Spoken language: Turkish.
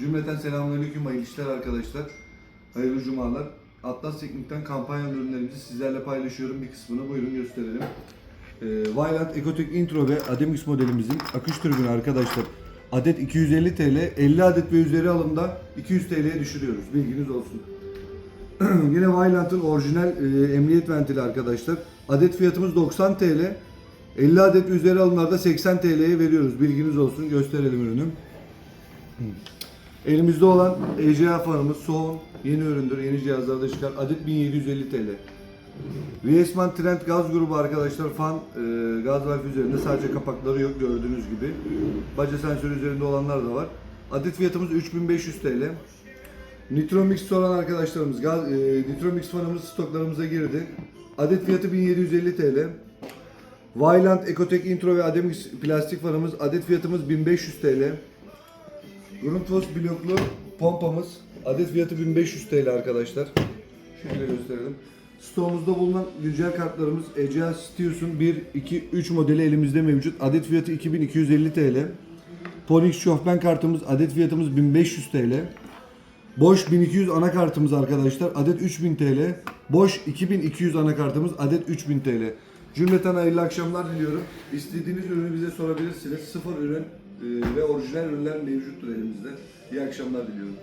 Cümleten selamünaleyküm hayırlı işler arkadaşlar. Hayırlı cumalar. Atlas Teknik'ten kampanyalı ürünlerimizi sizlerle paylaşıyorum. Bir kısmını buyurun gösterelim. Ee, Vylant Ecotech Intro ve Ademix modelimizin akış türbünü arkadaşlar. Adet 250 TL, 50 adet ve üzeri alımda 200 TL'ye düşürüyoruz. Bilginiz olsun. Yine Vyland'ın orijinal e, emniyet ventili arkadaşlar. Adet fiyatımız 90 TL. 50 adet üzeri alımlarda 80 TL'ye veriyoruz. Bilginiz olsun. Gösterelim ürünü. Elimizde olan ECA fanımız son yeni üründür. Yeni cihazlarda çıkar. Adet 1750 TL. Viesman Trend gaz grubu arkadaşlar fan e, gaz valfi üzerinde sadece kapakları yok gördüğünüz gibi. Baca sensörü üzerinde olanlar da var. Adet fiyatımız 3500 TL. Nitromix olan arkadaşlarımız gaz, e, Nitromix fanımız stoklarımıza girdi. Adet fiyatı 1750 TL. Vylant Ecotech Intro ve Ademix plastik fanımız adet fiyatımız 1500 TL. Grundfos bloklu pompamız adet fiyatı 1500 TL arkadaşlar. Şöyle gösterelim. Stoğumuzda bulunan güncel kartlarımız Ecea Stius'un 1, 2, 3 modeli elimizde mevcut. Adet fiyatı 2250 TL. Ponix Şofben kartımız adet fiyatımız 1500 TL. Boş 1200 anakartımız arkadaşlar adet 3000 TL. Boş 2200 anakartımız adet 3000 TL. Cümleten hayırlı akşamlar diliyorum. İstediğiniz ürünü bize sorabilirsiniz. Sıfır ürün ve orijinal ürünler mevcuttur elimizde. İyi akşamlar diliyorum.